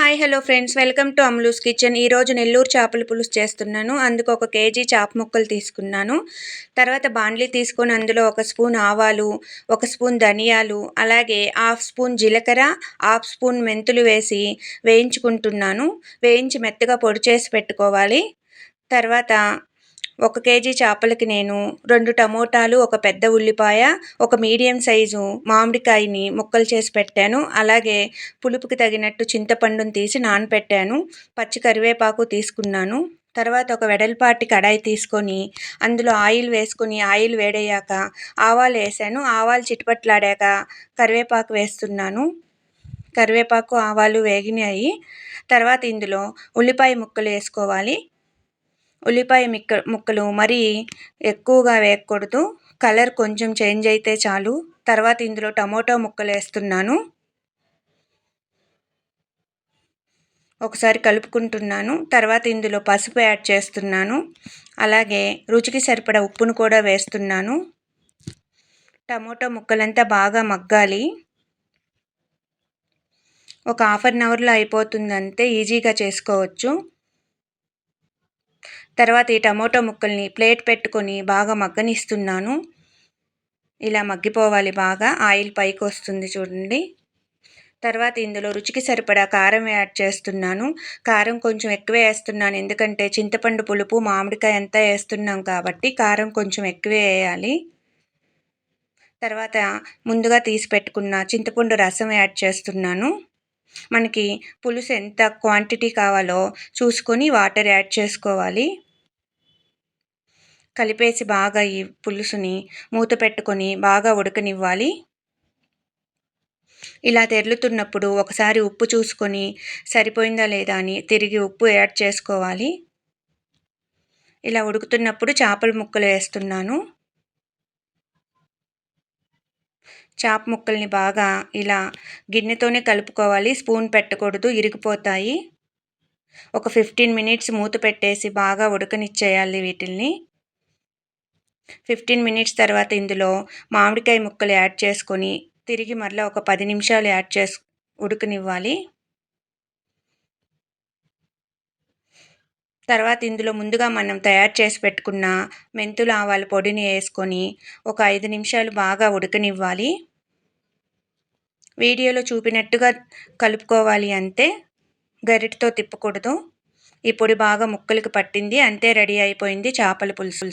Hi hello friends. Welcome to Amlu's kitchen. ఈరోజు నెల్లూరు చేపల పులుసు చేస్తున్నాను. అందుకు ఒక కేజీ చేప ముక్కలు తీసుకున్నాను. తర్వాత బాండ్లీ తీసుకొని అందులో ఒక స్పూన్ ఆవాలు ఒక స్పూన్ ధనియాలు అలాగే హాఫ్ స్పూన్ జీలకర్ర హాఫ్ స్పూన్ మెంతులు వేసి వేయించుకుంటున్నాను. వేయించి మెత్తగా పొడి చేసి పెట్టుకోవాలి. తర్వాత ఒక కేజీ చేపలకి నేను రెండు టమోటాలు ఒక పెద్ద ఉల్లిపాయ ఒక మీడియం సైజు మామిడికాయని ముక్కలు చేసి పెట్టాను. అలాగే పులుపుకి తగినట్టు చింతపండుని తీసి నానపెట్టాను. పచ్చి కరివేపాకు తీసుకున్నాను. తర్వాత ఒక వెడల్పాటి కడాయి తీసుకొని అందులో ఆయిల్ వేసుకొని ఆయిల్ వేడయ్యాక ఆవాలు వేసాను. ఆవాలు చిటపట్లాడాక కరివేపాకు వేస్తున్నాను. కరివేపాకు ఆవాలు వేగినాయి. తర్వాత ఇందులో ఉల్లిపాయ ముక్కలు వేసుకోవాలి. ఉల్లిపాయ మిక్క ముక్కలు మరీ ఎక్కువగా వేయకూడదు. కలర్ కొంచెం చేంజ్ అయితే చాలు. తర్వాత ఇందులో టమోటో ముక్కలు వేస్తున్నాను. ఒకసారి కలుపుకుంటున్నాను. తర్వాత ఇందులో పసుపు యాడ్ చేస్తున్నాను. అలాగే రుచికి సరిపడ ఉప్పును కూడా వేస్తున్నాను. టమోటో ముక్కలంతా బాగా మగ్గాలి. ఒక హాఫ్ అన్ అవర్లో అయిపోతుంది అంతే ఈజీగా చేసుకోవచ్చు. తర్వాత ఈ టమోటో ముక్కల్ని ప్లేట్ పెట్టుకొని బాగా మగ్గనిస్తున్నాను. ఇలా మగ్గిపోవాలి బాగా. ఆయిల్ పైకి వస్తుంది చూడండి. తర్వాత ఇందులో రుచికి సరిపడా కారం యాడ్ చేస్తున్నాను. కారం కొంచెం ఎక్కువ వేస్తున్నాను. ఎందుకంటే చింతపండు పులుపు మామిడికాయ అంతా వేస్తున్నాం కాబట్టి కారం కొంచెం ఎక్కువే వేయాలి. తర్వాత ముందుగా తీసి పెట్టుకున్న చింతపండు రసం యాడ్ చేస్తున్నాను. మనకి పులుసు ఎంత క్వాంటిటీ కావాలో చూసుకొని వాటర్ యాడ్ చేసుకోవాలి. కలిపేసి బాగా ఈ పులుసుని మూత పెట్టుకొని బాగా ఉడకనివ్వాలి. ఇలా తెరులుతున్నప్పుడు ఒకసారి ఉప్పు చూసుకొని సరిపోయిందా లేదా అని తిరిగి ఉప్పు యాడ్ చేసుకోవాలి. ఇలా ఉడుకుతున్నప్పుడు చేపల ముక్కలు వేస్తున్నాను. చేప ముక్కల్ని బాగా ఇలా గిన్నెతోనే కలుపుకోవాలి. స్పూన్ పెట్టకూడదు. ఇరిగిపోతాయి. ఒక ఫిఫ్టీన్ మినిట్స్ మూత పెట్టేసి బాగా ఉడకనిచ్చేయాలి వీటిల్ని. ఫిఫ్టీన్ మినిట్స్ తర్వాత ఇందులో మామిడికాయ ముక్కలు యాడ్ చేసుకొని తిరిగి మరలా ఒక పది నిమిషాలు యాడ్ చేసు ఉడకనివ్వాలి. తర్వాత ఇందులో ముందుగా మనం తయారు చేసి పెట్టుకున్న మెంతులు ఆవాల పొడిని వేసుకొని ఒక ఐదు నిమిషాలు బాగా ఉడకనివ్వాలి. వీడియోలో చూపినట్టుగా కలుపుకోవాలి అంతే. గరిటతో తిప్పకూడదు. ఈ పొడి బాగా ముక్కలకు పట్టింది. అంతే రెడీ అయిపోయింది చేపల పులుసు.